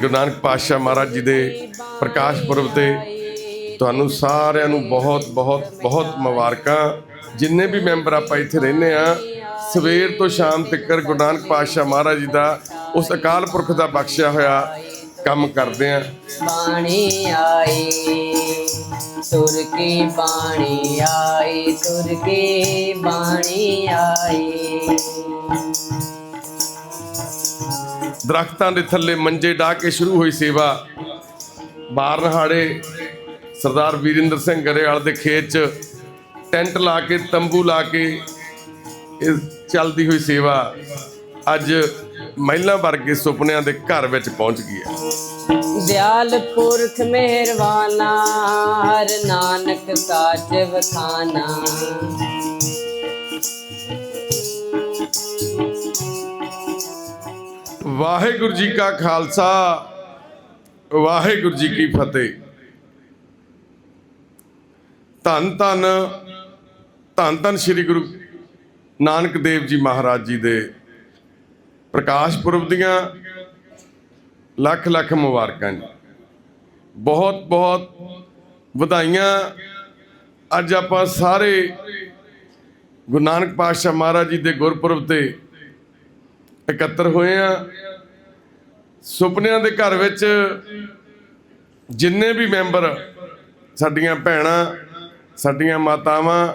ਗੁਰੂ ਨਾਨਕ ਪਾਤਸ਼ਾਹ ਮਹਾਰਾਜ ਜੀ ਦੇ ਪ੍ਰਕਾਸ਼ ਪੁਰਬ ਤੇ ਤੁਹਾਨੂੰ ਸਾਰਿਆਂ ਨੂੰ ਬਹੁਤ ਬਹੁਤ ਬਹੁਤ ਮੁਬਾਰਕਾਂ। ਜਿੰਨੇ ਵੀ ਮੈਂਬਰ ਆਪਾਂ ਇੱਥੇ ਰਹਿੰਦੇ ਆ ਸਵੇਰ ਤੋਂ ਸ਼ਾਮ ਤੱਕ ਗੁਰੂ ਨਾਨਕ ਪਾਤਸ਼ਾਹ ਮਹਾਰਾਜ ਜੀ ਦਾ ਉਸ ਅਕਾਲ ਪੁਰਖ ਦਾ ਬਖਸ਼ਿਆ ਹੋਇਆ ਕੰਮ ਕਰਦੇ ਆ ਪਾਣੀ ਆਏ ਸੁਰ ਕੀ ਪਾਣੀ ਆਏ ਸੁਰ ਕੀ ਬਾਣੀ ਆਏ ਦਰਖਤਾਂ ਦੇ ਥੱਲੇ ਮੰਜੇ ਢਾ ਕੇ ਸ਼ੁਰੂ ਹੋਈ ਸੇਵਾ। ਬਾਰਨਹਾੜੇ ਸਰਦਾਰ ਵੀਰਿੰਦਰ ਸਿੰਘ ਗਰੇਵਾਲ ਦੇ ਖੇਤ 'ਚ ਟੈਂਟ ਲਾ ਕੇ, ਤੰਬੂ ਲਾ ਕੇ ਇਹ ਚੱਲਦੀ ਹੋਈ ਸੇਵਾ ਅੱਜ ਮਹਿਲਾ ਵਰਗੇ ਸੁਪਨਿਆਂ ਦੇ ਘਰ ਵਿੱਚ ਪਹੁੰਚ ਗਈ ਹੈ। ਦਿਆਲ ਪੁਰਖ ਮਿਹਰਬਾਨਾ ਹਰ ਨਾਨਕ ਕਾਜ ਵਖਾਨਾ ਵਾਹਿਗੁਰੂ ਜੀ ਕਾ ਖਾਲਸਾ, ਵਾਹਿਗੁਰੂ ਜੀ ਕੀ ਫਤਿਹ। ਧੰਨ ਧੰਨ ਧੰਨ ਧੰਨ ਸ੍ਰੀ ਗੁਰੂ ਨਾਨਕ ਦੇਵ ਜੀ ਮਹਾਰਾਜ ਜੀ ਦੇ ਪ੍ਰਕਾਸ਼ ਪੁਰਬ ਦੀਆਂ ਲੱਖ ਲੱਖ ਮੁਬਾਰਕਾਂ ਜੀ। ਬਹੁਤ ਬਹੁਤ ਵਧਾਈਆਂ। ਅੱਜ ਆਪਾਂ ਸਾਰੇ ਗੁਰੂ ਨਾਨਕ ਪਾਤਸ਼ਾਹ ਮਹਾਰਾਜ ਜੀ ਦੇ ਗੁਰਪੁਰਬ ਤੇ ਇਕੱਤਰ ਹੋਏ ਆ। ਸੁਪਨਿਆਂ ਦੇ ਘਰ ਵਿੱਚ ਜਿੰਨੇ ਵੀ ਮੈਂਬਰ ਸਾਡੀਆਂ ਭੈਣਾਂ, ਸਾਡੀਆਂ ਮਾਤਾਵਾਂ,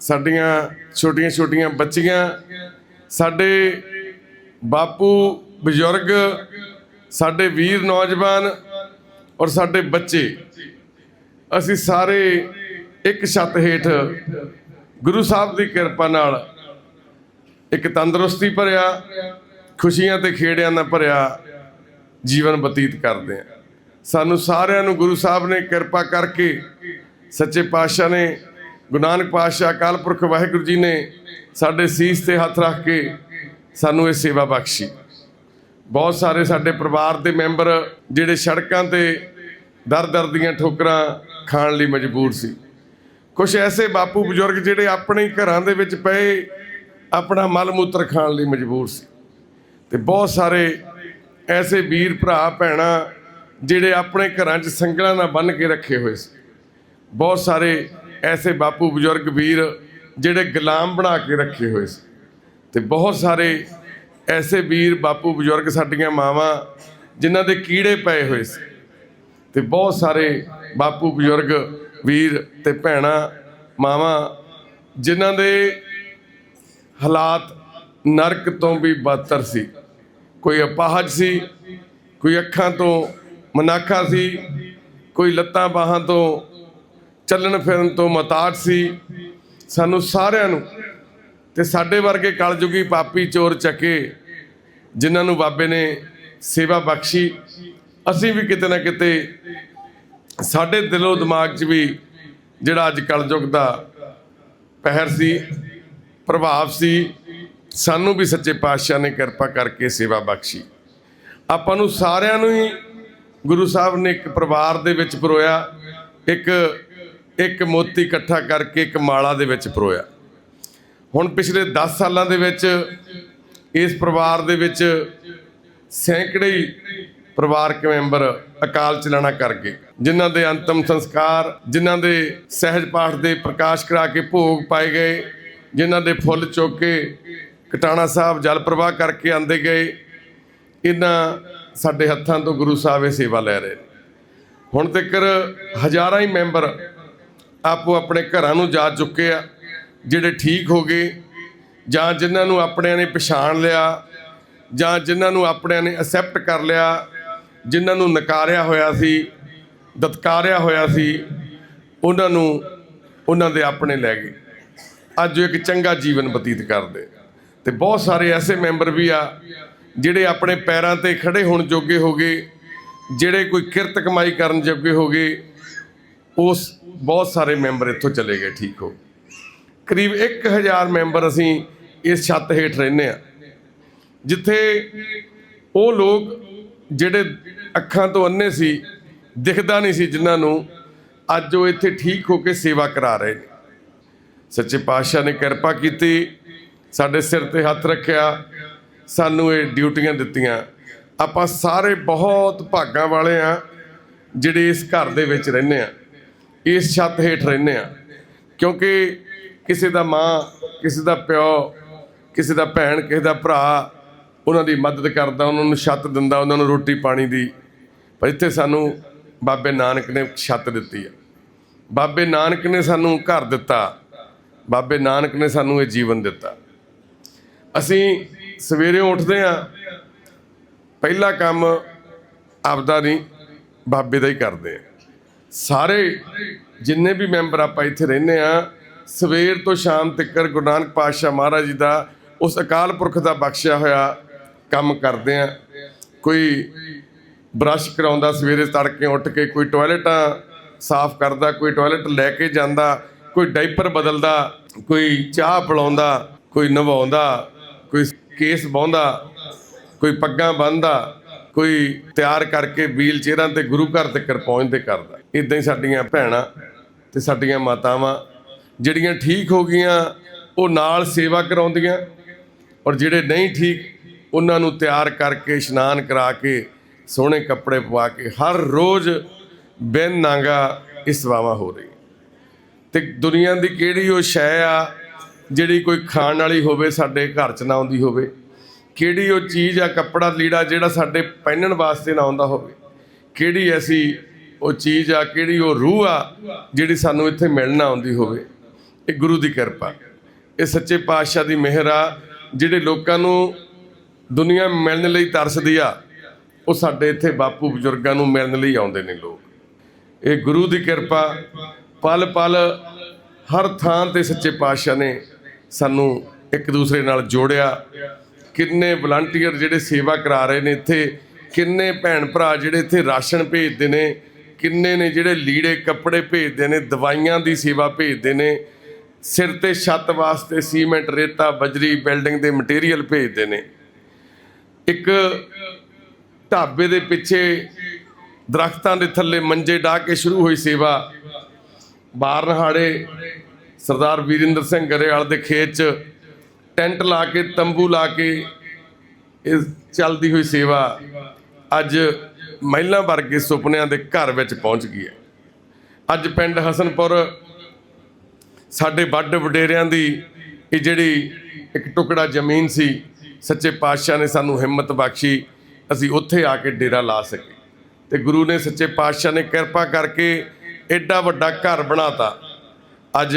ਸਾਡੀਆਂ ਛੋਟੀਆਂ ਛੋਟੀਆਂ ਬੱਚੀਆਂ, ਸਾਡੇ ਬਾਪੂ ਬਜ਼ੁਰਗ, ਸਾਡੇ ਵੀਰ ਨੌਜਵਾਨ ਔਰ ਸਾਡੇ ਬੱਚੇ, ਅਸੀਂ ਸਾਰੇ ਇੱਕ ਛੱਤ ਹੇਠ ਗੁਰੂ ਸਾਹਿਬ ਦੀ ਕਿਰਪਾ ਨਾਲ ਇੱਕ ਤੰਦਰੁਸਤੀ ਭਰਿਆ, ਖੁਸ਼ੀਆਂ ਤੇ ਖੇੜਿਆਂ ਨਾਲ ਭਰਿਆ ਜੀਵਨ ਬਤੀਤ ਕਰਦੇ ਆ ਸਾਨੂੰ ਸਾਰਿਆਂ ਨੂੰ ਗੁਰੂ ਸਾਹਿਬ ਨੇ ਕਿਰਪਾ ਕਰਕੇ ਸੱਚੇ ਪਾਤਸ਼ਾਹ ਨੇ, ਗੁਰੂ ਨਾਨਕ ਪਾਤਸ਼ਾਹ, ਅਕਾਲ ਪੁਰਖ ਵਾਹਿਗੁਰੂ ਜੀ ਨੇ ਸਾਡੇ ਸੀਸ ਤੇ ਹੱਥ ਰੱਖ ਕੇ ਸਾਨੂੰ ਇਹ ਸੇਵਾ ਬਖਸ਼ੀ। ਬਹੁਤ ਸਾਰੇ ਸਾਡੇ ਪਰਿਵਾਰ ਦੇ ਮੈਂਬਰ ਜਿਹੜੇ ਸੜਕਾਂ ਤੇ ਦਰ ਦਰ ਦੀਆਂ ਠੋਕਰਾਂ ਖਾਣ ਲਈ ਮਜਬੂਰ ਸੀ। ਕੁਝ ਐਸੇ ਬਾਪੂ ਬਜ਼ੁਰਗ ਜਿਹੜੇ ਆਪਣੇ ਘਰਾਂ ਦੇ ਵਿੱਚ ਪਏ, ਆਪਣਾ ਮਲ ਮੂਤਰ ਖਾਣ ਲਈ ਮਜਬੂਰ ਸੀ। ਤੇ ਬਹੁਤ ਸਾਰੇ ਐਸੇ ਵੀਰ ਭਰਾ, ਭੈਣਾਂ, ਜਿਹੜੇ ਆਪਣੇ ਘਰਾਂ 'ਚ ਸੰਗਲਾਂ ਨਾਲ ਬੰਨ੍ਹ ਕੇ ਰੱਖੇ ਹੋਏ ਸੀ। ਬਹੁਤ ਸਾਰੇ ਐਸੇ ਬਾਪੂ ਬਜ਼ੁਰਗ ਵੀਰ ਜਿਹੜੇ ਗੁਲਾਮ ਬਣਾ ਕੇ ਰੱਖੇ ਹੋਏ ਸੀ। ਤੇ ਬਹੁਤ ਸਾਰੇ ਐਸੇ ਵੀਰ, ਬਾਪੂ ਬਜ਼ੁਰਗ ਸਾਡੀਆਂ ਮਾਵਾਂ ਜਿਨ੍ਹਾਂ ਦੇ ਕੀੜੇ ਪਏ ਹੋਏ ਸੀ। ਤੇ ਬਹੁਤ ਸਾਰੇ ਬਾਪੂ ਬਜ਼ੁਰਗ ਵੀਰ ਤੇ ਭੈਣਾਂ, ਮਾਵਾਂ ਜਿਨ੍ਹਾਂ ਦੇ ਹਾਲਾਤ ਨਰਕ ਤੋਂ ਵੀ ਬਦਤਰ ਸੀ। ਕੋਈ ਅਪਾਹਜ ਸੀ, ਕੋਈ ਅੱਖਾਂ ਤੋਂ ਮਨਾਖਾ ਸੀ, ਕੋਈ ਲੱਤਾਂ ਬਾਹਾਂ ਤੋਂ ਚੱਲਣ ਫਿਰਨ ਤੋਂ ਮਤਾਜ ਸੀ। ਸਾਨੂੰ ਸਾਰਿਆਂ ਨੂੰ ਤੇ ਸਾਡੇ ਵਰਗੇ ਕਲਯੁਗੀ ਪਾਪੀ ਚੋਰ ਚੱਕੇ, ਜਿਨ੍ਹਾਂ ਨੂੰ ਬਾਬੇ ਨੇ ਸੇਵਾ ਬਖਸ਼ੀ, ਅਸੀਂ ਵੀ ਕਿਤੇ ਨਾ ਕਿਤੇ ਸਾਡੇ ਦਿਲੋਂ ਦਿਮਾਗ 'ਚ ਵੀ ਜਿਹੜਾ ਅੱਜ ਕਲਯੁਗ ਦਾ ਪਹਿਰ ਸੀ, ਪ੍ਰਭਾਵ ਸੀ। ਸਾਨੂੰ ਵੀ ਸੱਚੇ ਪਾਤਸ਼ਾਹ ਨੇ ਕਿਰਪਾ ਕਰਕੇ ਸੇਵਾ ਬਖਸ਼ੀ। ਆਪਾਂ ਨੂੰ ਸਾਰਿਆਂ ਨੂੰ ਹੀ ਗੁਰੂ ਸਾਹਿਬ ਨੇ ਇੱਕ ਪਰਿਵਾਰ ਦੇ ਵਿੱਚ ਪਰੋਇਆ, ਇੱਕ ਇੱਕ ਮੋਤੀ ਇਕੱਠਾ ਕਰਕੇ ਇੱਕ ਮਾਲਾ ਦੇ ਵਿੱਚ ਪਰੋਇਆ। ਹੁਣ ਪਿਛਲੇ 10 ਸਾਲਾਂ ਦੇ ਵਿੱਚ ਇਸ ਪਰਿਵਾਰ ਦੇ ਵਿੱਚ ਸੈਂਕੜੇ ਪਰਿਵਾਰਕ ਮੈਂਬਰ ਅਕਾਲ ਚਲਾਣਾ ਕਰ ਗਏ। ਜਿਨ੍ਹਾਂ ਦੇ ਅੰਤਮ ਸੰਸਕਾਰ, ਜਿਨ੍ਹਾਂ ਦੇ ਸਹਿਜ ਪਾਠ ਦੇ ਪ੍ਰਕਾਸ਼ ਕਰਾ ਕੇ ਭੋਗ ਪਾਏ ਗਏ, ਜਿਨ੍ਹਾਂ ਦੇ ਫੁੱਲ ਚੁੱਕ ਕੇ ਕਟਾਣਾ ਸਾਹਿਬ ਜਲ ਪ੍ਰਵਾਹ ਕਰਕੇ ਆਂਦੇ ਗਏ, ਇਹਨਾਂ ਸਾਡੇ ਹੱਥਾਂ ਤੋਂ ਗੁਰੂ ਸਾਹਿਬ ਇਹ ਸੇਵਾ ਲੈ ਰਹੇ ਹੁਣ ਤੱਕ ਹਜ਼ਾਰਾਂ ਹੀ ਮੈਂਬਰ ਆਪੋ ਆਪਣੇ ਘਰਾਂ ਨੂੰ ਜਾ ਚੁੱਕੇ ਆ, ਜਿਹੜੇ ਠੀਕ ਹੋ ਗਏ, ਜਾਂ ਜਿਨ੍ਹਾਂ ਨੂੰ ਆਪਣਿਆਂ ਨੇ ਪਛਾਣ ਲਿਆ, ਜਾਂ ਜਿਨ੍ਹਾਂ ਨੂੰ ਆਪਣਿਆਂ ਨੇ ਅਸੈਪਟ ਕਰ ਲਿਆ, ਜਿਨ੍ਹਾਂ ਨੂੰ ਨਕਾਰਿਆ ਹੋਇਆ ਸੀ, ਦਤਕਾਰਿਆ ਹੋਇਆ ਸੀ, ਉਹਨਾਂ ਨੂੰ, ਉਹਨਾਂ ਦੇ ਆਪਣੇ ਲੈ ਗਏ। ਅੱਜ ਉਹ ਇੱਕ ਚੰਗਾ ਜੀਵਨ ਬਤੀਤ ਕਰਦੇ ਤੇ ਬਹੁਤ ਸਾਰੇ ਐਸੇ ਮੈਂਬਰ ਵੀ ਆ ਜਿਹੜੇ ਆਪਣੇ ਪੈਰਾਂ ਤੇ ਖੜੇ ਹੋਣ ਜੋਗੇ ਹੋ ਗਏ, ਜਿਹੜੇ ਕੋਈ ਕਿਰਤ ਕਮਾਈ ਕਰਨ ਜੋਗੇ ਹੋ ਗਏ, ਉਸ ਬਹੁਤ ਸਾਰੇ ਮੈਂਬਰ ਇੱਥੋਂ ਚਲੇ ਗਏ, ਠੀਕ ਹੋ। ਕਰੀਬ 1000 ਮੈਂਬਰ ਅਸੀਂ ਇਸ ਛੱਤ ਹੇਠ ਰਹਿੰਦੇ ਆ ਜਿੱਥੇ ਉਹ ਲੋਕ ਜਿਹੜੇ ਅੱਖਾਂ ਤੋਂ ਅੰਨੇ ਸੀ, ਦਿਖਦਾ ਨਹੀਂ ਸੀ ਜਿਨ੍ਹਾਂ ਨੂੰ, ਅੱਜ ਉਹ ਇੱਥੇ ਠੀਕ ਹੋ ਕੇ ਸੇਵਾ ਕਰਾ ਰਹੇ ਨੇ। ਸੱਚੇ ਪਾਤਸ਼ਾਹ ਨੇ ਕਿਰਪਾ ਕੀਤੀ ਸਾਡੇ ਸਿਰ ਤੇ ਹੱਥ ਰੱਖਿਆ, ਸਾਨੂੰ ਇਹ ਡਿਊਟੀਆਂ ਦਿੱਤੀਆਂ। ਆਪਾਂ ਸਾਰੇ ਬਹੁਤ ਭਾਗਾਂ ਵਾਲੇ ਆ, ਜਿਹੜੇ ਇਸ ਘਰ ਦੇ ਵਿੱਚ ਰਹਿੰਦੇ ਆ, ਇਸ ਛੱਤ ਹੇਠ ਰਹਿੰਦੇ ਆ। ਕਿਉਂਕਿ ਕਿਸੇ ਦਾ ਮਾਂ, ਕਿਸੇ ਦਾ ਪਿਓ, ਕਿਸੇ ਦਾ ਭੈਣ, ਕਿਸੇ ਦਾ ਭਰਾ, ਉਹਨਾਂ ਦੀ ਮਦਦ ਕਰਦਾ, ਉਹਨਾਂ ਨੂੰ ਛੱਤ ਦਿੰਦਾ, ਉਹਨਾਂ ਨੂੰ ਰੋਟੀ ਪਾਣੀ ਦੀ। ਪਰ ਇੱਥੇ ਸਾਨੂੰ ਬਾਬੇ ਨਾਨਕ ਨੇ ਛੱਤ ਦਿੱਤੀ ਆ। ਬਾਬੇ ਨਾਨਕ ਨੇ ਸਾਨੂੰ ਘਰ ਦਿੱਤਾ। ਬਾਬੇ ਨਾਨਕ ਨੇ ਸਾਨੂੰ ਇਹ ਜੀਵਨ ਦਿੱਤਾ। ਅਸੀਂ ਸਵੇਰੇ ਉੱਠਦੇ ਆ ਪਹਿਲਾ ਕੰਮ ਆਪਦਾ ਨਹੀਂ, ਬਾਬੇ ਦਾ ਹੀ ਕਰਦੇ ਆ ਸਾਰੇ ਜਿੰਨੇ ਵੀ ਮੈਂਬਰ ਆਪਾਂ ਇੱਥੇ ਰਹਿੰਦੇ ਆ ਸਵੇਰ ਤੋਂ ਸ਼ਾਮ ਤੱਕ ਗੁਰੂ ਨਾਨਕ ਪਾਤਸ਼ਾਹ ਮਹਾਰਾਜ ਜੀ ਦਾ ਉਸ ਅਕਾਲ ਪੁਰਖ ਦਾ ਬਖਸ਼ਿਆ ਹੋਇਆ ਕੰਮ ਕਰਦੇ ਆ ਕੋਈ ਬ੍ਰਸ਼ ਕਰਾਉਂਦਾ ਸਵੇਰੇ ਤੜਕੇ ਉੱਠ ਕੇ, ਕੋਈ ਟਾਇਲਟਾਂ ਸਾਫ਼ ਕਰਦਾ, ਕੋਈ ਟਾਇਲਟ ਲੈ ਕੇ ਜਾਂਦਾ, ਕੋਈ ਡਾਈਪਰ ਬਦਲਦਾ, ਕੋਈ ਚਾਹ ਪਿਲਾਉਂਦਾ, ਕੋਈ ਨਵਾਉਂਦਾ ਕੋਈ ਕੇਸ ਬਾਉਂਦਾ ਕੋਈ ਪੱਗਾਂ ਬੰਨਦਾ, ਕੋਈ ਤਿਆਰ ਕਰਕੇ ਵੀਲ ਚੇਅਰਾਂ ਤੇ ਗੁਰੂ ਘਰ ਤੱਕ ਪਹੁੰਚਦੇ ਕਰਦਾ ਇਦਾਂ ਹੀ ਸਾਡੀਆਂ ਭੈਣਾਂ ਤੇ ਸਾਡੀਆਂ ਮਾਤਾਵਾਂ, ਜਿਹੜੀਆਂ ਠੀਕ ਹੋ ਗਈਆਂ, ਉਹ ਨਾਲ ਸੇਵਾ ਕਰਾਉਂਦੀਆਂ ਔਰ ਜਿਹੜੇ ਨਹੀਂ ਠੀਕ, ਉਹਨਾਂ ਨੂੰ ਤਿਆਰ ਕਰਕੇ ਇਸ਼ਨਾਨ ਕਰਾ ਕੇ, ਸੋਹਣੇ ਕੱਪੜੇ ਪਵਾ ਕੇ, ਹਰ ਰੋਜ਼ ਬਿਨ ਨਾਗਾ ਇਹ ਸੇਵਾਵਾਂ ਹੋ ਰਹੀ। ਤੇ ਦੁਨੀਆ ਦੀ ਕਿਹੜੀ ਉਹ ਸ਼ੈ ਆ ਜਿਹੜੀ ਕੋਈ ਖਾਣ ਵਾਲੀ ਹੋਵੇ, ਸਾਡੇ ਘਰ 'ਚ ਨਾ ਆਉਂਦੀ ਹੋਵੇ, ਕਿਹੜੀ ਉਹ ਚੀਜ਼ ਆ, ਕੱਪੜਾ, ਲੀੜਾ ਜਿਹੜਾ ਸਾਡੇ ਪਹਿਨਣ ਵਾਸਤੇ ਨਾ ਆਉਂਦਾ ਹੋਵੇ, ਕਿਹੜੀ ਐਸੀ ਉਹ ਚੀਜ਼ ਆ, ਕਿਹੜੀ ਉਹ ਰੂਹ ਆ, ਜਿਹੜੀ ਸਾਨੂੰ ਇੱਥੇ ਮਿਲਣਾ ਆਉਂਦੀ ਹੋਵੇ, ਇਹ ਗੁਰੂ ਦੀ ਕਿਰਪਾ। ਇਹ ਸੱਚੇ ਪਾਤਸ਼ਾਹ ਦੀ ਮਿਹਰ ਆ, ਜਿਹੜੇ ਲੋਕਾਂ ਨੂੰ ਦੁਨੀਆ ਮਿਲਣ ਲਈ ਤਰਸਦੀ ਆ, ਉਹ ਸਾਡੇ ਇੱਥੇ ਬਾਪੂ ਬਜ਼ੁਰਗਾਂ ਨੂੰ ਮਿਲਣ ਲਈ ਆਉਂਦੇ ਨੇ ਲੋਕ। ਇਹ ਗੁਰੂ ਦੀ ਕਿਰਪਾ ਪਲ ਪਲ ਹਰ ਥਾਂ ਤੇ ਸੱਚੇ ਪਾਤਸ਼ਾਹ ਨੇ ਸਾਨੂੰ ਇੱਕ ਦੂਸਰੇ ਨਾਲ ਜੋੜਿਆ। ਕਿੰਨੇ ਵਲੰਟੀਅਰ ਜਿਹੜੇ ਸੇਵਾ ਕਰਾ ਰਹੇ ਨੇ ਇੱਥੇ, ਕਿੰਨੇ ਭੈਣ ਭਰਾ ਜਿਹੜੇ ਇੱਥੇ ਰਾਸ਼ਨ ਭੇਜਦੇ ਨੇ, ਕਿੰਨੇ ਨੇ ਜਿਹੜੇ ਲੀੜੇ, ਕੱਪੜੇ ਭੇਜਦੇ ਨੇ, ਦਵਾਈਆਂ ਦੀ ਸੇਵਾ ਭੇਜਦੇ ਨੇ, ਸਿਰ ਤੇ ਛੱਤ ਵਾਸਤੇ ਸੀਮੈਂਟ, ਰੇਤਾ, ਬਜਰੀ, ਬਿਲਡਿੰਗ ਦੇ ਮਟੀਰੀਅਲ ਭੇਜਦੇ ਨੇ। ਇੱਕ ਢਾਬੇ ਦੇ ਪਿੱਛੇ ਦਰਖਤਾਂ ਦੇ ਥੱਲੇ ਮੰਜੇ ਢਾ ਕੇ ਸ਼ੁਰੂ ਹੋਈ ਸੇਵਾ। ਬਾਰਨਹਾੜੇ ਸਰਦਾਰ ਵੀਰਿੰਦਰ ਸਿੰਘ ਗਰੇਵਾਲ ਦੇ ਖੇਤ 'ਚ ਟੈਂਟ ਲਾ ਕੇ, ਤੰਬੂ ਲਾ ਕੇ ਇਹ ਚੱਲਦੀ ਹੋਈ ਸੇਵਾ ਅੱਜ ਮਹਿਲਾ ਵਰਗੇ ਸੁਪਨਿਆਂ ਦੇ ਘਰ ਵਿੱਚ ਪਹੁੰਚ ਗਈ ਹੈ। ਅੱਜ ਪਿੰਡ ਹਸਨਪੁਰ ਸਾਡੇ ਵੱਡ ਵਡੇਰਿਆਂ ਦੀ ਇਹ ਜਿਹੜੀ ਇੱਕ ਟੁਕੜਾ ਜ਼ਮੀਨ ਸੀ, ਸੱਚੇ ਪਾਤਸ਼ਾਹ ਨੇ ਸਾਨੂੰ ਹਿੰਮਤ ਬਖਸ਼ੀ, ਅਸੀਂ ਉੱਥੇ ਆ ਕੇ ਡੇਰਾ ਲਾ ਸਕੇ। ਤੇ ਗੁਰੂ ਨੇ ਸੱਚੇ ਪਾਤਸ਼ਾਹ ਨੇ ਕਿਰਪਾ ਕਰਕੇ ਐਡਾ ਵੱਡਾ ਘਰ ਬਣਾਤਾ। ਅੱਜ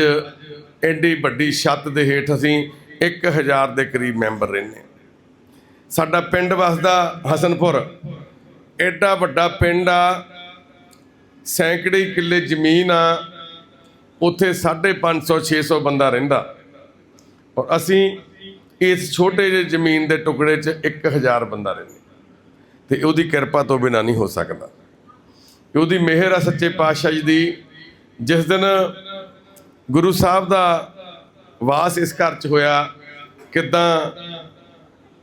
ਐਡੀ ਵੱਡੀ ਛੱਤ ਦੇ ਹੇਠ ਅਸੀਂ 1000 ਦੇ ਕਰੀਬ ਮੈਂਬਰ ਰਹਿੰਦੇ ਸਾਡਾ ਪਿੰਡ ਵਸਦਾ ਹਸਨਪੁਰ। ਐਡਾ ਵੱਡਾ ਪਿੰਡ ਆ, ਸੈਂਕੜੇ ਕਿੱਲੇ ਜ਼ਮੀਨ ਆ, ਉੱਥੇ 550 600 ਬੰਦਾ ਰਹਿੰਦਾ। ਔਰ ਅਸੀਂ ਇਸ ਛੋਟੇ ਜਿਹੇ ਜ਼ਮੀਨ ਦੇ ਟੁਕੜੇ 'ਚ 1000 ਬੰਦਾ ਰਹਿੰਦੇ ਤੇ ਉਹਦੀ ਕਿਰਪਾ ਤੋਂ ਬਿਨਾ ਨਹੀਂ ਹੋ ਸਕਦਾ। ਉਹਦੀ ਮਿਹਰ ਆ ਸੱਚੇ ਪਾਤਸ਼ਾਹ ਜੀ ਦੀ, ਜਿਸ ਦਿਨ ਗੁਰੂ ਸਾਹਿਬ ਦਾ ਵਾਸ ਇਸ ਘਰ 'ਚ ਹੋਇਆ। ਕਿਦਾਂ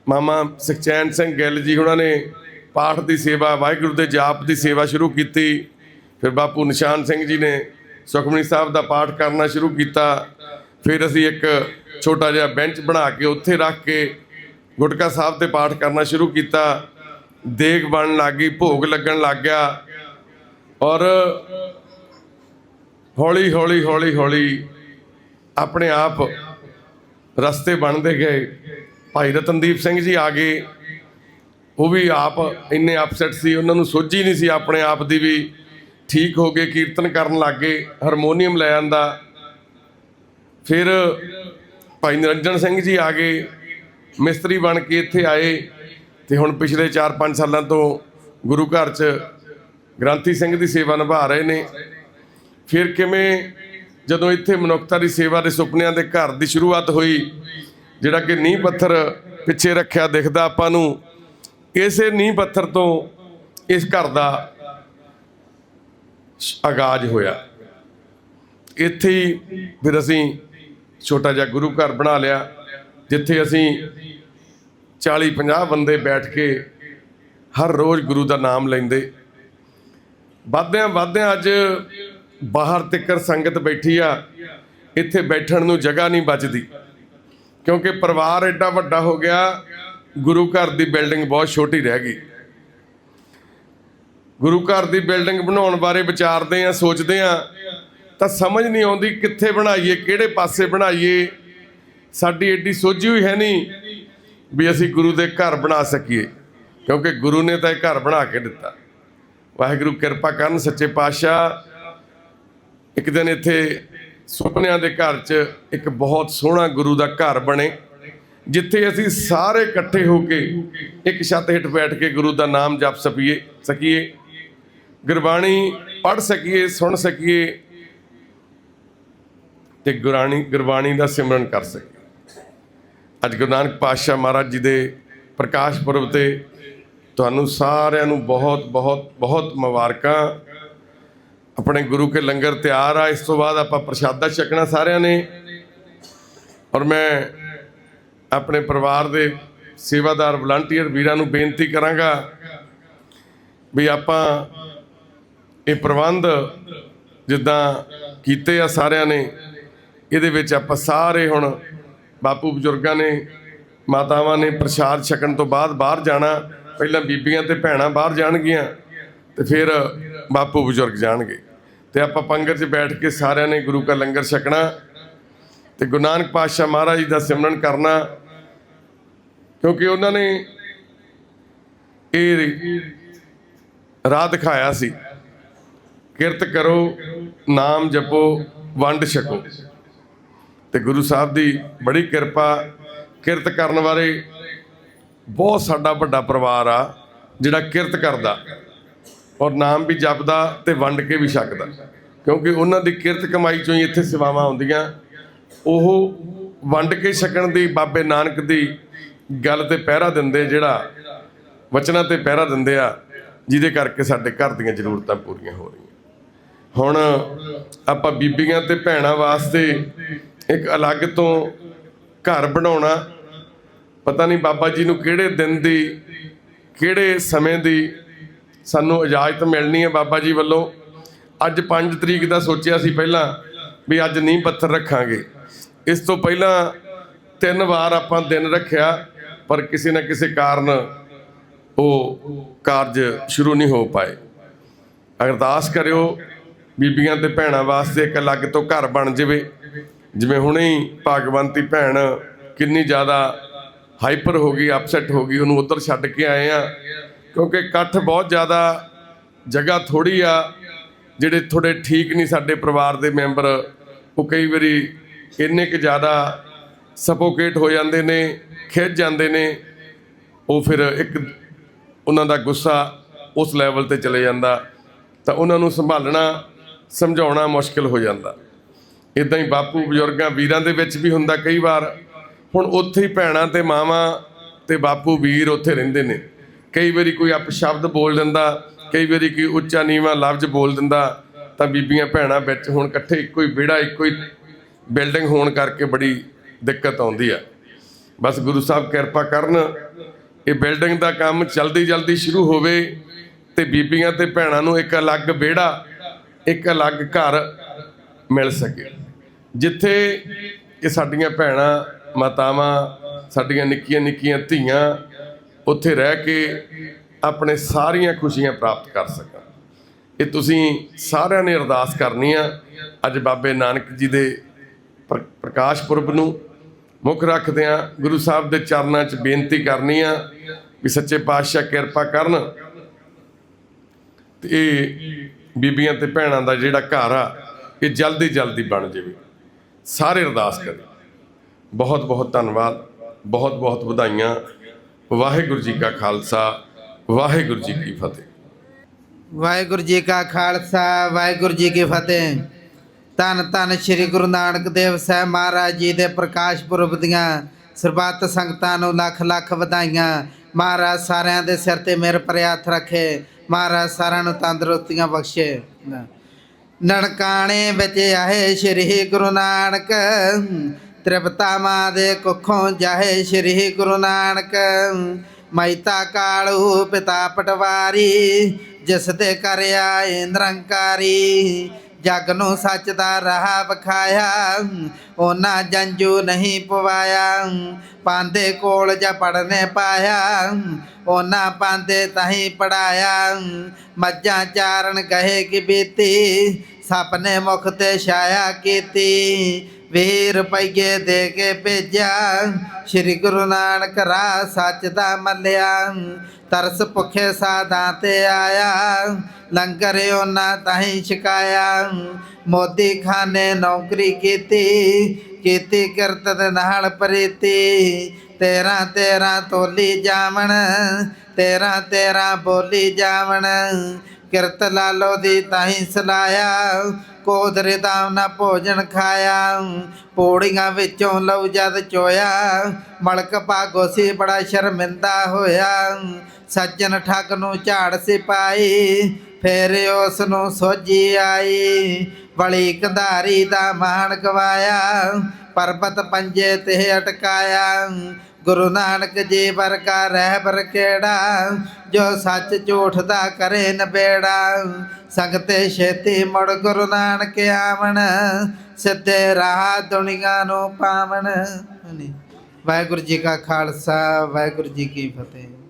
ਮਾਮਾ ਸੁਖਚੈਨ ਸਿੰਘ ਗਿੱਲ ਜੀ ਉਹਨਾਂ ਨੇ ਪਾਠ ਦੀ ਸੇਵਾ, ਵਾਹਿਗੁਰੂ ਦੇ ਜਾਪ ਦੀ ਸੇਵਾ ਸ਼ੁਰੂ ਕੀਤੀ। ਫਿਰ ਬਾਪੂ ਨਿਸ਼ਾਨ ਸਿੰਘ ਜੀ ਨੇ ਸੁਖਮਨੀ ਸਾਹਿਬ ਦਾ ਪਾਠ ਕਰਨਾ ਸ਼ੁਰੂ ਕੀਤਾ। ਫਿਰ ਅਸੀਂ ਇੱਕ ਛੋਟਾ ਜਿਹਾ ਬੈਂਚ ਬਣਾ ਕੇ ਉੱਥੇ ਰੱਖ ਕੇ ਗੁਟਕਾ ਸਾਹਿਬ ਤੇ ਪਾਠ ਕਰਨਾ ਸ਼ੁਰੂ ਕੀਤਾ। ਦੇਗ ਬਣਨ ਲੱਗ ਗਈ, ਭੋਗ ਲੱਗਣ ਲੱਗ ਗਿਆ। ਔਰ ਹੌਲੀ ਹੌਲੀ ਹੌਲੀ ਹੌਲੀ ਆਪਣੇ ਆਪ ਰਸਤੇ ਬਣਦੇ ਗਏ। ਭਾਈ ਰਤਨਦੀਪ ਸਿੰਘ ਜੀ ਆ ਗਏ। ਉਹ ਵੀ ਆਪ ਇੰਨੇ ਅਪਸੈਟ ਸੀ। ਉਹਨਾਂ ਨੂੰ ਸੋਝੀ ਨਹੀਂ ਸੀ ਆਪਣੇ ਆਪ ਦੀ ਵੀ ਠੀਕ ਹੋ ਗਏ, ਕੀਰਤਨ ਕਰਨ ਲੱਗ ਗਏ ਹਾਰਮੋਨੀਅਮ ਲੈ ਆਂਦਾ। ਫਿਰ ਭਾਈ ਨਿਰੰਜਨ ਸਿੰਘ ਜੀ ਆ ਗਏ। ਮਿਸਤਰੀ ਬਣ ਕੇ ਇੱਥੇ ਆਏ ਤੇ ਹੁਣ ਪਿਛਲੇ 4-5 ਸਾਲਾਂ ਤੋਂ ਗੁਰੂ ਘਰ 'ਚ ਗ੍ਰੰਥੀ ਸਿੰਘ ਦੀ ਸੇਵਾ ਨਿਭਾ ਰਹੇ ਨੇ। ਫਿਰ ਕਿਵੇਂ ਜਦੋਂ ਇੱਥੇ ਮਨੁੱਖਤਾ ਦੀ ਸੇਵਾ ਦੇ ਸੁਪਨਿਆਂ ਦੇ ਘਰ ਦੀ ਸ਼ੁਰੂਆਤ ਹੋਈ, ਜਿਹੜਾ ਕਿ ਨੀਂਹ ਪੱਥਰ ਪਿੱਛੇ ਰੱਖਿਆ ਦਿਖਦਾ ਆਪਾਂ ਨੂੰ, ਇਸੇ ਨੀਂਹ ਪੱਥਰ ਤੋਂ ਇਸ ਘਰ ਦਾ ਆਗਾਜ਼ ਹੋਇਆ। ਇੱਥੇ ਹੀ ਫਿਰ ਅਸੀਂ ਛੋਟਾ ਜਿਹਾ ਗੁਰੂ ਘਰ ਬਣਾ ਲਿਆ, ਜਿੱਥੇ ਅਸੀਂ 40 50 ਬੰਦੇ ਬੈਠ ਕੇ ਹਰ ਰੋਜ਼ ਗੁਰੂ ਦਾ ਨਾਮ ਲੈਂਦੇ। ਵਾਧਿਆਂ ਵਾਧਿਆਂ ਅੱਜ ਬਾਹਰ ਤਿੱਕਰ ਸੰਗਤ ਬੈਠੀ ਆ, ਇੱਥੇ ਬੈਠਣ ਨੂੰ ਜਗ੍ਹਾ ਨਹੀਂ ਬਚਦੀ। ਕਿਉਂਕਿ ਪਰਿਵਾਰ ਐਡਾ ਵੱਡਾ ਹੋ ਗਿਆ, ਗੁਰੂ ਘਰ ਦੀ ਬਿਲਡਿੰਗ ਬਹੁਤ ਛੋਟੀ ਰਹਿ ਗਈ। ਗੁਰੂ ਘਰ ਦੀ ਬਿਲਡਿੰਗ ਬਣਾਉਣ ਬਾਰੇ ਵਿਚਾਰਦੇ ਆ, ਸੋਚਦੇ ਆ, ਤਾਂ ਸਮਝ ਨਹੀਂ ਆਉਂਦੀ ਕਿੱਥੇ ਬਣਾਈਏ, ਕਿਹੜੇ ਪਾਸੇ ਬਣਾਈਏ। ਸਾਡੀ ਏਡੀ ਸੋਝੀ ਹੋਈ ਹੈ ਨਹੀਂ ਵੀ ਅਸੀਂ ਗੁਰੂ ਦੇ ਘਰ ਬਣਾ ਸਕੀਏ, ਕਿਉਂਕਿ ਗੁਰੂ ਨੇ ਤਾਂ ਇਹ ਘਰ ਬਣਾ ਕੇ ਦਿੱਤਾ। ਵਾਹਿਗੁਰੂ ਕਿਰਪਾ ਕਰਨ, ਸੱਚੇ ਪਾਤਸ਼ਾਹ ਇੱਕ ਦਿਨ ਇੱਥੇ ਸੁਪਨਿਆਂ ਦੇ ਘਰ 'ਚ ਇੱਕ ਬਹੁਤ ਸੋਹਣਾ ਗੁਰੂ ਦਾ ਘਰ ਬਣੇ, ਜਿੱਥੇ ਅਸੀਂ ਸਾਰੇ ਇਕੱਠੇ ਹੋ ਕੇ ਇੱਕ ਛੱਤ ਹੇਠ ਬੈਠ ਕੇ ਗੁਰੂ ਦਾ ਨਾਮ ਜਪ ਸਕੀਏ ਸਕੀਏ। ਗੁਰਬਾਣੀ ਪੜ੍ਹ ਸਕੀਏ, ਸੁਣ ਸਕੀਏ ਤੇ ਗੁਰਾਣੀ, ਗੁਰਬਾਣੀ ਦਾ ਸਿਮਰਨ ਕਰ ਸਕੀਏ। ਅੱਜ ਗੁਰੂ ਨਾਨਕ ਪਾਤਸ਼ਾਹ ਮਹਾਰਾਜ ਜੀ ਦੇ ਪ੍ਰਕਾਸ਼ ਪੁਰਬ ਤੇ ਤੁਹਾਨੂੰ ਸਾਰਿਆਂ ਨੂੰ ਬਹੁਤ ਬਹੁਤ ਬਹੁਤ ਮੁਬਾਰਕਾਂ। ਆਪਣੇ ਗੁਰੂ ਕੇ ਲੰਗਰ ਤਿਆਰ ਆ, ਇਸ ਤੋਂ ਬਾਅਦ ਆਪਾਂ ਪ੍ਰਸ਼ਾਦਾ ਛਕਣਾ ਸਾਰਿਆਂ ਨੇ। ਔਰ ਮੈਂ ਆਪਣੇ ਪਰਿਵਾਰ ਦੇ ਸੇਵਾਦਾਰ ਵਲੰਟੀਅਰ ਵੀਰਾਂ ਨੂੰ ਬੇਨਤੀ ਕਰਾਂਗਾ ਵੀ ਆਪਾਂ ਇਹ ਪ੍ਰਬੰਧ ਜਿੱਦਾਂ ਕੀਤੇ ਆ ਸਾਰਿਆਂ ਨੇ, ਇਹਦੇ ਵਿੱਚ ਆਪਾਂ ਸਾਰੇ ਹੁਣ ਬਾਪੂ ਬਜ਼ੁਰਗਾਂ ਨੇ, ਮਾਤਾਵਾਂ ਨੇ ਪ੍ਰਸ਼ਾਦ ਛਕਣ ਤੋਂ ਬਾਅਦ ਬਾਹਰ ਜਾਣਾ। ਪਹਿਲਾਂ ਬੀਬੀਆਂ ਤੇ ਭੈਣਾਂ ਬਾਹਰ ਜਾਣਗੀਆਂ ਤੇ ਫਿਰ ਬਾਪੂ ਬਜ਼ੁਰਗ ਜਾਣਗੇ। ਤੇ ਆਪਾਂ ਪੰਗਤ 'ਚ ਬੈਠ ਕੇ ਸਾਰਿਆਂ ਨੇ ਗੁਰੂ ਕਾ ਲੰਗਰ ਛਕਣਾ ਤੇ ਗੁਰੂ ਨਾਨਕ ਪਾਤਸ਼ਾਹ ਮਹਾਰਾਜ ਜੀ ਦਾ ਸਿਮਰਨ ਕਰਨਾ, ਕਿਉਂਕਿ ਉਹਨਾਂ ਨੇ ਇਹ ਰਾਹ ਦਿਖਾਇਆ ਸੀ। ਕਿਰਤ ਕਰੋ, ਨਾਮ ਜਪੋ, ਵੰਡ ਛਕੋ। ਤੇ ਗੁਰੂ ਸਾਹਿਬ ਦੀ ਬੜੀ ਕਿਰਪਾ, ਕਿਰਤ ਕਰਨ ਵਾਲੇ ਬਹੁਤ ਸਾਡਾ ਵੱਡਾ ਪਰਿਵਾਰ ਆ ਜਿਹੜਾ ਕਿਰਤ ਕਰਦਾ। ਔਰ ਨਾਮ ਵੀ ਜਪਦਾ ਤੇ ਵੰਡ ਕੇ ਵੀ ਛਕਦਾ। ਕਿਉਂਕਿ ਉਹਨਾਂ ਦੀ ਕਿਰਤ ਕਮਾਈ ਚੋਂ ਹੀ ਇੱਥੇ ਸੇਵਾਵਾਂ ਆਉਂਦੀਆਂ। ਉਹ ਵੰਡ ਕੇ ਛਕਣ ਦੀ ਬਾਬੇ ਨਾਨਕ ਦੀ ਗੱਲ ਤੇ ਪਹਿਰਾ ਦਿੰਦੇ ਜਿਹੜਾ ਵਚਨਾਂ ਤੇ ਪਹਿਰਾ ਦਿੰਦੇ ਆ, ਜਿਹਦੇ ਕਰਕੇ ਸਾਡੇ ਘਰ ਦੀਆਂ ਜ਼ਰੂਰਤਾਂ ਪੂਰੀਆਂ ਹੋ ਰਹੀਆਂ। ਹੁਣ ਆਪਾਂ ਬੀਬੀਆਂ ਤੇ ਭੈਣਾਂ ਵਾਸਤੇ ਇੱਕ ਅਲੱਗ ਤੋਂ ਘਰ ਬਣਾਉਣਾ, ਪਤਾ ਨਹੀਂ ਬਾਬਾ ਜੀ ਨੂੰ ਕਿਹੜੇ ਦਿਨ ਦੀ, ਕਿਹੜੇ ਸਮੇਂ ਦੀ ਸਾਨੂੰ ਇਜਾਜ਼ਤ ਮਿਲਣੀ ਹੈ ਬਾਬਾ ਜੀ ਵੱਲੋਂ। ਅੱਜ 5 ਤਰੀਕ ਦਾ ਸੋਚਿਆ ਸੀ ਪਹਿਲਾਂ ਵੀ ਅੱਜ ਨੀਂਹ ਪੱਥਰ ਰੱਖਾਂਗੇ। ਇਸ ਤੋਂ ਪਹਿਲਾਂ ਤਿੰਨ ਵਾਰ ਆਪਾਂ ਦਿਨ ਰੱਖਿਆ, ਪਰ ਕਿਸੇ ਨਾ ਕਿਸੇ ਕਾਰਨ ਉਹ ਕਾਰਜ ਸ਼ੁਰੂ ਨਹੀਂ ਹੋ ਪਾਏ। ਅਰਦਾਸ ਕਰਿਓ ਬੀਬੀਆਂ ਤੇ ਭੈਣਾਂ ਵਾਸਤੇ ਇੱਕ ਅਲੱਗ ਤੋਂ ਘਰ ਬਣ ਜਾਵੇ। ਜਿਵੇਂ ਹੁਣੇ ਹੀ ਭਾਗਵੰਤੀ ਭੈਣ ਕਿੰਨੀ ਜ਼ਿਆਦਾ ਹਾਈਪਰ ਹੋ ਗਈ ਅਪਸੈਟ ਹੋ ਗਈ, ਉਹਨੂੰ ਉੱਧਰ ਛੱਡ ਕੇ ਆਏ ਆ। ਕਿਉਂਕਿ ਇਕੱਠ ਬਹੁਤ ਜ਼ਿਆਦਾ ਜਗ੍ਹਾ ਥੋੜੀ ਆ, ਜਿਹੜੇ ਥੋੜੇ ਠੀਕ ਨਹੀਂ ਸਾਡੇ ਪਰਿਵਾਰ ਦੇ ਮੈਂਬਰ। ਉਹ ਕਈ ਵਾਰੀ ਇੰਨੇ ਕੁ ਜ਼ਿਆਦਾ ਸਪੋਕੇਟ ਹੋ ਜਾਂਦੇ ਨੇ ਖਿੱਚ ਜਾਂਦੇ ਨੇ, ਉਹ ਫਿਰ ਇੱਕ ਉਹਨਾਂ ਦਾ ਗੁੱਸਾ ਉਸ ਲੈਵਲ ਤੇ ਚਲੇ ਜਾਂਦਾ। ਤਾਂ ਉਹਨਾਂ ਨੂੰ ਸੰਭਾਲਣਾ, ਸਮਝਾਉਣਾ ਮੁਸ਼ਕਲ ਹੋ ਜਾਂਦਾ। ਇਦਾਂ ਹੀ ਬਾਪੂ ਬਜ਼ੁਰਗਾਂ ਵੀਰਾਂ ਦੇ ਵਿੱਚ ਵੀ ਹੁੰਦਾ ਕਈ ਵਾਰ। ਹੁਣ ਉੱਥੇ ਹੀ ਭੈਣਾਂ ਤੇ ਮਾਵਾਂ ਤੇ ਬਾਪੂ ਵੀਰ ਉੱਥੇ ਰਹਿੰਦੇ ਨੇ। ਕਈ ਵਾਰੀ ਕੋਈ ਅਪਸ਼ਬਦ ਬੋਲ ਦਿੰਦਾ, ਕਈ ਵਾਰੀ ਕੋਈ ਉੱਚਾ ਨੀਵਾਂ ਲਫ਼ਜ਼ ਬੋਲ ਦਿੰਦਾ, ਤਾਂ ਬੀਬੀਆਂ ਭੈਣਾਂ ਵਿੱਚ ਹੁਣ ਇਕੱਠੇ ਇੱਕੋ ਹੀ ਵਿਹੜਾ, ਇੱਕੋ ਹੀ ਬਿਲਡਿੰਗ ਹੋਣ ਕਰਕੇ ਬੜੀ ਦਿੱਕਤ ਆਉਂਦੀ ਆ। ਬਸ ਗੁਰੂ ਸਾਹਿਬ ਕਿਰਪਾ ਕਰਨ, ਇਹ ਬਿਲਡਿੰਗ ਦਾ ਕੰਮ ਜਲਦੀ ਜਲਦੀ ਸ਼ੁਰੂ ਹੋਵੇ ਤੇ ਬੀਬੀਆਂ ਤੇ ਭੈਣਾਂ ਨੂੰ ਇੱਕ ਅਲੱਗ ਵਿਹੜਾ, ਇੱਕ ਅਲੱਗ ਘਰ ਮਿਲ ਸਕੇ। ਜਿੱਥੇ ਇਹ ਸਾਡੀਆਂ ਭੈਣਾਂ, ਮਾਤਾਵਾਂ, ਸਾਡੀਆਂ ਨਿੱਕੀਆਂ ਨਿੱਕੀਆਂ ਧੀਆਂ ਉੱਥੇ ਰਹਿ ਕੇ ਆਪਣੇ ਸਾਰੀਆਂ ਖੁਸ਼ੀਆਂ ਪ੍ਰਾਪਤ ਕਰ ਸਕਣ ਇਹ ਤੁਸੀਂ ਸਾਰਿਆਂ ਨੇ ਅਰਦਾਸ ਕਰਨੀ ਆ। ਅੱਜ ਬਾਬੇ ਨਾਨਕ ਜੀ ਦੇ ਪ੍ਰ- ਪ੍ਰਕਾਸ਼ ਪੁਰਬ ਨੂੰ ਮੁੱਖ ਰੱਖਦੇ ਆ ਗੁਰੂ ਸਾਹਿਬ ਦੇ ਚਰਨਾਂ 'ਚ ਬੇਨਤੀ ਕਰਨੀ ਆ ਵੀ ਸੱਚੇ ਪਾਤਸ਼ਾਹ ਕਿਰਪਾ ਕਰਨ। ਤੇ ਇਹ ਬੀਬੀਆਂ ਤੇ ਭੈਣਾਂ ਦਾ ਜਿਹੜਾ ਘਰ ਆ, ਇਹ ਜਲਦੀ ਜਲਦੀ ਬਣ ਜਾਵੇ। ਸਾਰੇ ਅਰਦਾਸ ਕਰੇ। ਬਹੁਤ ਬਹੁਤ ਧੰਨਵਾਦ। ਬਹੁਤ ਬਹੁਤ ਵਧਾਈਆਂ। ਵਾਹਿਗੁਰੂ ਜੀ ਕਾ ਖਾਲਸਾ, ਵਾਹਿਗੁਰੂ ਜੀ ਕੀ ਫਤਿਹ। ਵਾਹਿਗੁਰੂ ਜੀ ਕਾ ਖਾਲਸਾ, ਵਾਹਿਗੁਰੂ ਜੀ ਕੀ ਫਤਿਹ। ਧੰਨ ਧੰਨ ਸ੍ਰੀ ਗੁਰੂ ਨਾਨਕ ਦੇਵ ਸਾਹਿਬ ਮਹਾਰਾਜ ਜੀ ਦੇ ਪ੍ਰਕਾਸ਼ ਪੁਰਬ ਦੀਆਂ ਸਰਬੱਤ ਸੰਗਤਾਂ ਨੂੰ ਲੱਖ ਲੱਖ ਵਧਾਈਆਂ। ਮਹਾਰਾਜ ਸਾਰਿਆਂ ਦੇ ਸਿਰ ਤੇ ਮਿਹਰ ਭਰਿਆ ਹੱਥ ਰੱਖੇ। ਮਹਾਰਾਜ ਸਾਰਿਆਂ ਨੂੰ ਤੰਦਰੁਸਤੀਆਂ ਬਖਸ਼ੇ। ਨਨਕਾਣੇ ਵਿੱਚ ਆਏ ਸ੍ਰੀ ਗੁਰੂ ਨਾਨਕ। ਤ੍ਰਿਪਤਾਵਾਂ ਦੇ ਕੁੱਖੋਂ ਜਾਏ ਸ੍ਰੀ ਗੁਰੂ ਨਾਨਕ। ਮਹਿਤਾ ਕਾਲੂ ਪਿਤਾ ਪਟਵਾਰੀ, ਜਿਸ ਦੇ ਕਰ ਆਏ ਨਿਰੰਕਾਰੀ ਜਗ ਨੂੰ ਸੱਚ ਦਾ ਰਾਹ ਵਿਖਾਇਆ, ਉਹਨਾਂ ਜੰਜੂ ਨਹੀਂ ਪਵਾਇਆ। ਪਾਂਦੇ ਕੋਲ ਜਾਂ ਪੜਨੇ ਪਾਇਆ, ਉਹਨਾਂ ਪਾਂਦੇ ਤਾਹੀਂ ਪੜਾਇਆ ਮੱਝਾਂ ਚਾਰਨ ਗਏ ਕਿ ਬੀਤੀ ਸਪਨੇ ਮੁਖ ਤੇ ਛਾਇਆ ਕੀਤੀ। ਵੀਹ ਰੁਪਈਏ ਦੇ ਕੇ ਭੇਜਿਆ। ਸ੍ਰੀ ਗੁਰੂ ਨਾਨਕ ਰਾਹ ਸੱਚ ਦਾ ਮੱਲਿਆ। ਤਰਸ ਭੁੱਖੇ ਸਾਧਾਂ ਤੇ ਆਇਆ। ਲੰਗਰ ਉਹਨਾਂ ਤਾਹੀਂ ਛਕਾਇਆ। ਮੋਦੀ ਖਾਨੇ ਨੌਕਰੀ ਕੀਤੀ। ਕੀਤੀ ਕਿਰਤ ਦੇ ਨਾਲ ਪ੍ਰੀਤੀ। ਤੇਰਾ ਤੇਰਾ ਤੋਲੀ ਜਾਵਣ। ਤੇਰਾ ਤੇਰਾ ਬੋਲੀ ਜਾਵਣ। ਕਿਰਤ ਲਾਲੋ ਦੀ ਤਾਹੀਂ ਸਲਾਇਆ। ਕੋਦਰੇ ਦਾ ਨਾ ਭੋਜਨ ਖਾਇਆ। ਪੌੜੀਆਂ ਵਿੱਚੋਂ ਲਉ ਜਦ ਚੋਇਆ। ਮਲਕ ਭਾਗੋ ਸੀ ਬੜਾ ਸ਼ਰਮਿੰਦਾ ਹੋਇਆ। ਸੱਜਣ ਠੱਗ ਨੂੰ ਝਾੜ ਸਿਪਾਈ ਫੇਰ ਉਸ ਨੂੰ ਸੋਝੀ ਆਈ। ਬਲੀ ਕੰਧਾਰੀ ਦਾ ਮਾਣ ਗਵਾਇਆ। ਪਰਬਤ ਪੰਜੇ ਤੇ ਅਟਕਾਇਆ। ਗੁਰੂ ਨਾਨਕ ਜੀ ਵਰਗਾ ਰਹਿਬਰ ਕਿਹੜਾ? ਜੋ ਸੱਚ ਝੂਠ ਦਾ ਕਰੇ ਨਬੇੜਾ। ਸੰਗਤੇ ਛੇਤੀ ਮੁੜ ਗੁਰੂ ਨਾਨਕ ਆਵਣ। ਸਿੱਧੇ ਰਾਹ ਦੁਨੀਆ ਨੂੰ ਪਾਵਣ। ਵਾਹਿਗੁਰੂ ਜੀ ਕਾ ਖਾਲਸਾ, ਵਾਹਿਗੁਰੂ ਜੀ ਕੀ ਫਤਿਹ।